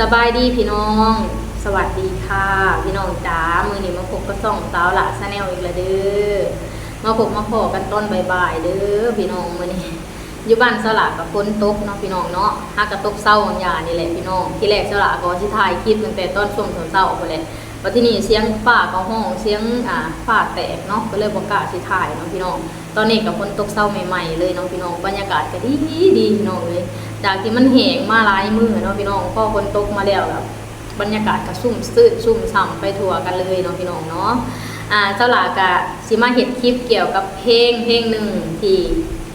สบายดีพี่น้อง สวัสดีค่ะ พี่น้องจ๋ามือนี้มาพบกับส่องสาวหละชาแนลอีกล้วเด้อมาพบมาขอกันต้นบ่ายๆเด้อพี่น้องมือนี้อยู่บ้านสละกับฝนตกเนาะพี่น้องเนาะหากระตกเศร้าบางอย่างนี่แหละพี่น้องที่แรกสละก็สิถ่ายคลิปตั้งแต่ต้นช่วงเช้าไปเลยว่าที่นี่เสียงฝ้าก็ห้องเสียงอ่าฝ้าแตกเนาะก็เลยบ่กล้าสิถ่ายเนาะพี่น้อง ตอนนี้กับฝนตกเศร้าใหม่ๆเลยเนาะพี่น้องบรรยากาศก็ดีดีพี่น้องเลยจากที่มันแหงมาหลายมือเนาะพี่น้องพอฝนตกมาแล้วแบบบรรยากาศก็ซุ่มซื่นซุ่มฉ่ำไปทั่วกันเลยเนาะพี่น้องเนาะอ่าเจ้าหลากะสิมาเห็ดคลิปเกี่ยวกับเพลงเพลงหนึ่งที่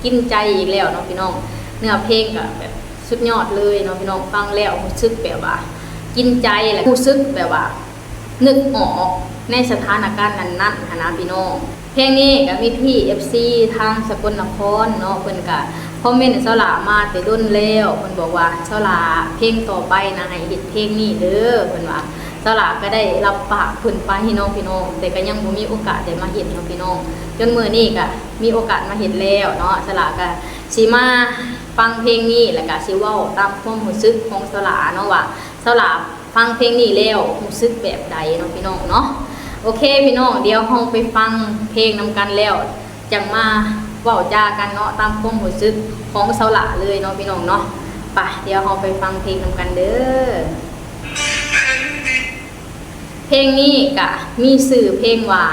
กินใจอีกแล้วเนาะพี่น้องเนื้อเพลงก็แบบสุดยอดเลยเนาะพี่น้องฟังแล้วรู้สึกแบบว่า กินใจแหละรู้สึกแบบว่า นึกออกในสถานการณ์นั้นๆหั้นนะพี่น้อง เพลงนี้ก็มีพี่ FC ทางสกลนครเนาะเพิ่นก็คอมเมนต์เสลามาแต่ด้นแล้วเพิ่นบอกว่าเสลาเพลงต่อไปนะให้เฮ็ดเพลงนี้เด้อเพิ่นว่าเสลาก็ได้รับปากเพิ่นไปให้น้องพี่น้องแต่ก็ยังบ่มีโอกาสได้มาเฮ็ดเนาะพี่น้อง จนมื้อนี้ก็มีโอกาสมาเฮ็ดแล้วเนาะเสลาก็สิมาฟังเพลงนี้แล้วก็สิเว้าตามความรู้สึกของเสลาเนาะว่าเสลาฟังเพลงนี้แล้วรู้สึกแบบใดเนาะพี่น้องเนาะ โอเคพี่น้องเดี๋ยวห้องไปฟังเพลงนำกันแล้วจังมาเว้าจากันเนาะตามความรู้สึกของเสาหละเลยเนาะพี่น้องเนาะไปเดี๋ยวห้องไปฟังเพลงนำกันเด้อเพลงนี้กะมีสื่อเพลงว่า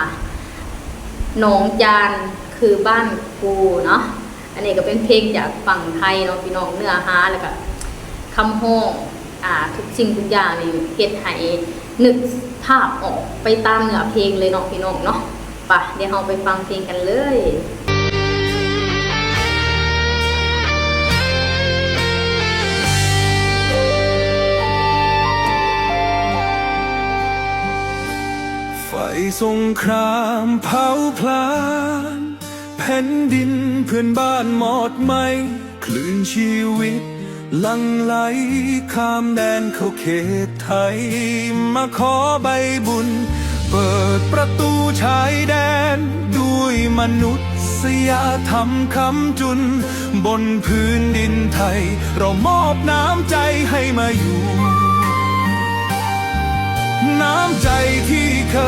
หนองจานคือบ้านกูเนาะอันนี้ก็เป็นเพลงจากฝั่งไทยเนาะพี่น้องเนื้อหาแล้วก็คำห้องอ่าทุกสิ่งทุกอย่างนี่เฮ็ดให้ นึกภาพออกไปตามเนื้อเพลงเลยเนาะพี่น้องเนาะไปเดี๋ยวเราไปฟังเพลงกันเลยไฟสงครามเผาพลานแผ่นดินเพื่อนบ้านหมดไหมคลื่นชีวิต ลังไหลข้ามแดนเข้าเขตไทย มาขอใบบุญ เปิดประตูชายแดน ด้วยมนุษยธรรมคำจุน บนพื้นดินไทย เรามอบน้ำใจให้มาอยู่ น้ำใจที่เคย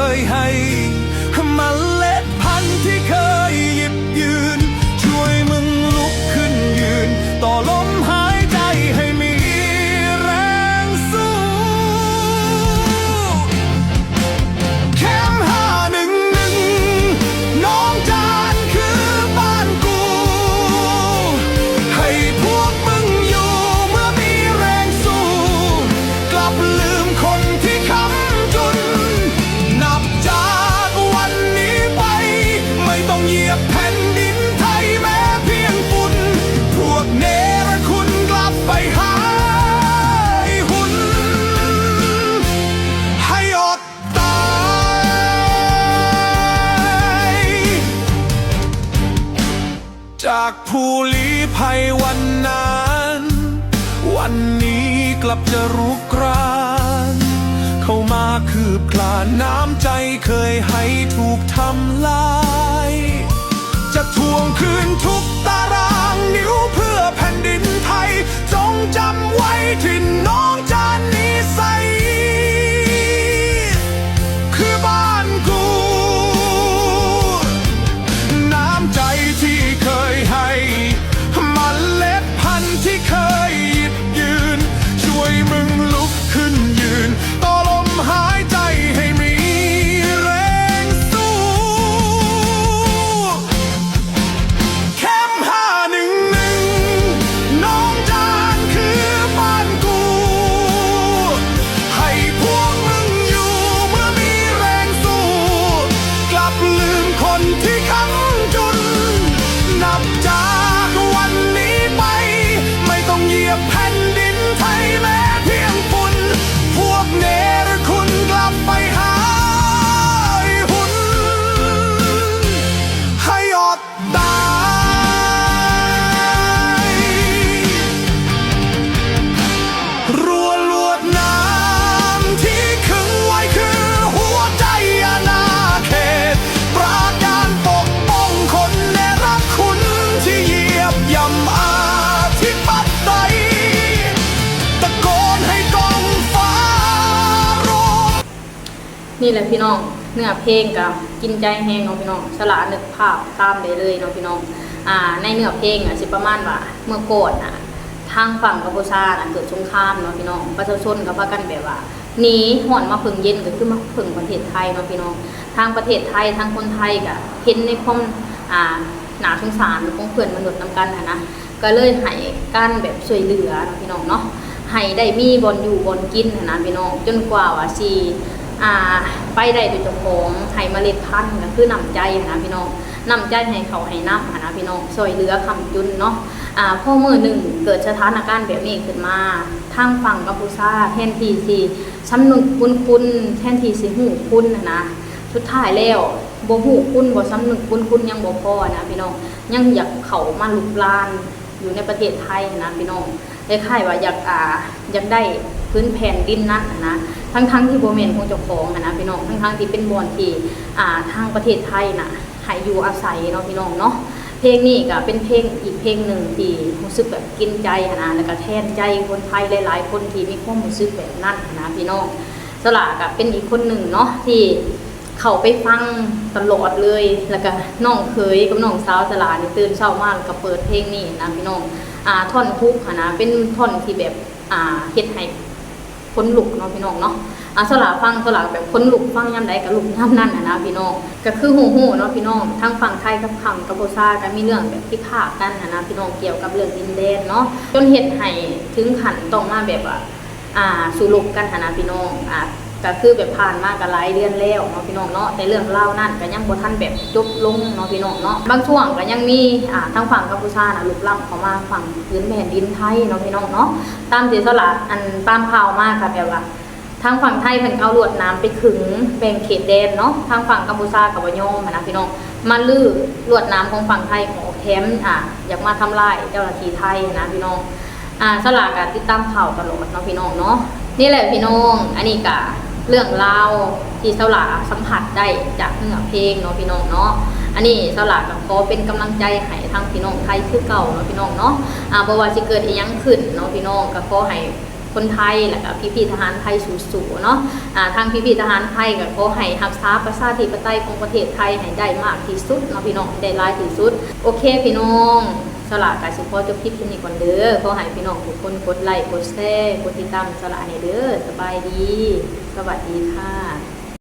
จากผู้ลี้ภัยวันนั้น วันนี้กลับจะรุกราน เข้ามาคืบคลานน้ำใจเคยให้ถูกทำลาย นี่แหละพี่น้องเนื้อเพลงกับกินใจแห้งเนาะพี่น้องสละนึกภาพตามได้เลยเนาะพี่น้องอ่าในเนื้อเพลงอะสิประมาณว่าเมื่อก่อนอะทางฝั่งกัมพูชาน่ะเกิดสงครามเนาะพี่น้องประชาชนก็พากันแบบว่าหนีห่อนมาพึ่งเย็นก็คือมาพึ่งประเทศไทยเนาะพี่น้อง ทางประเทศไทยทางคนไทยก็เห็นในความอ่าหนาสงสารของเพื่อนมนุษย์นำกันนะนะก็เลยให้การแบบช่วยเหลือเนาะพี่น้องเนาะให้ได้มีบอนอยู่บอนกินนะนะพี่น้องจนกว่าว่าสิ อ่าไปได้โดยเจ้าของให้เมล็ดพันธุ์ก็คือนำใจนะพี่น้องนำใจให้เขาให้น้ำหั้นนะพี่น้องซอยเหลือคำจุนเนาะอ่าพ่อมือหนึ่งเกิดสถานการณ์แบบนี้ขึ้นมาทางฝั่งกัมพูชาแทนที่สิสำนึกคุณคุณแทนทีสิหูคุณนะนะสุดท้ายแล้วบ่หูคุณบ่สำนึกคุณคุณยังบ่พอนะพี่น้องยังอยากเขามาลุกลานอยู่ในประเทศไทยนะพี่น้อง คล้ายๆว่าอยากอ่าอยากได้พื้นแผ่นดินนั้นนะทั้งทั้งๆที่โบเมนของเจ้าของนะพี่น้องทั้งทั้งๆที่เป็นบอนที่อ่าทางประเทศไทยน่ะให้อยู่อาศัยเนาะพี่น้องเนาะเพลงนี้ก็เป็นเพลงอีกเพลงหนึ่งที่รู้สึกแบบกินใจนะแล้วก็แทนใจคนไทยหลาย ๆ คนที่มีความรู้สึกแบบนั้นนะพี่น้องสละก็เป็นอีกคนหนึ่งเนาะที่เขาไปฟังตลอดเลย แล้วก็น้องเคยกับน้องสาวสลานี่ตื่นเช้ามาแล้วก็เปิดเพลงนี้นะพี่น้อง อ่าท่อนฮุกอะนะเป็นท่อนที่แบบอ่าเฮ็ดให้คนลุกเนาะพี่น้องเนาะอะสลาฟังสลาแบบคนลุกฟังย่ำใดกับลุกย่ำนั่นนะนะพี่น้องก็คือหูหูเนาะพี่น้องทั้งฝั่งไทยกับฝั่งกัมพูชาก็มีเรื่องแบบที่พากันนะนะพี่น้องเกี่ยวกับเรื่องดินแดนเนาะจนเหตุให้ถึงขันต้องมาแบบว่าอ่าสู่ลบกันนะนะพี่น้องอะ ก็คือแบบผ่านมาก็หลายเดือนแล้วเนาะพี่น้องเนาะแต่เรื่องเล่านั่นก็ยังบ่ทันแบบจบลงเนาะพี่น้องเนาะบางช่วงก็ยังมีอ่าทางฝั่งกัมพูชาน่ะลุกล้ำเข้ามาฝั่งพื้นแผ่นดินไทยเนาะพี่น้องเนาะตามที่สละอันตามข่าวมากค่ะแบบว่าทางฝั่งไทยเพิ่นเอาลวดน้ำไปขึงแบ่งเขตแดนเนาะทางฝั่งกัมพูชากับบ่ยอมนะพี่น้องมาลื้อลวดน้ำของฝั่งไทยของแถมอะอยากมาทำลายเจ้าหน้าที่ไทยนะพี่น้องอ่าสลากก็ติดตามข่าวตลอดเนาะพี่น้องเนาะนี่แหละพี่น้อง อันนี้ก็ เรื่องราที่สลาสัมผัสได้จากเนื้อเพลงเนาะพี่น้องเนาะอันนี้สลากกับขอเป็นกำลังใจให้ทางพี่น้องไทยคือเก่าเนาะพี่น้องเนาะอ่าบ่ว่าสิเกิดอีหยังขึ้นเนาะพี่น้องก็ขอให้คนไทยแล้วก็พี่ๆทหารไทยสู้ๆเนาะอ่าทางพี่ๆทหารไทยก็ขอให้รักษาประชาธิปไตยของประเทศไทยให้ได้มากที่สุดเนาะพี่น้องได้หลายที่สุด โอเคพี่น้องสลากกสิพอจบคลิปที่นี้ก่อนเด้อขอให้พี่น้องทุกคนกดไลค์กดแชร์กดติดตามสลากให้เด้อสบายดี วัสดีค่ะ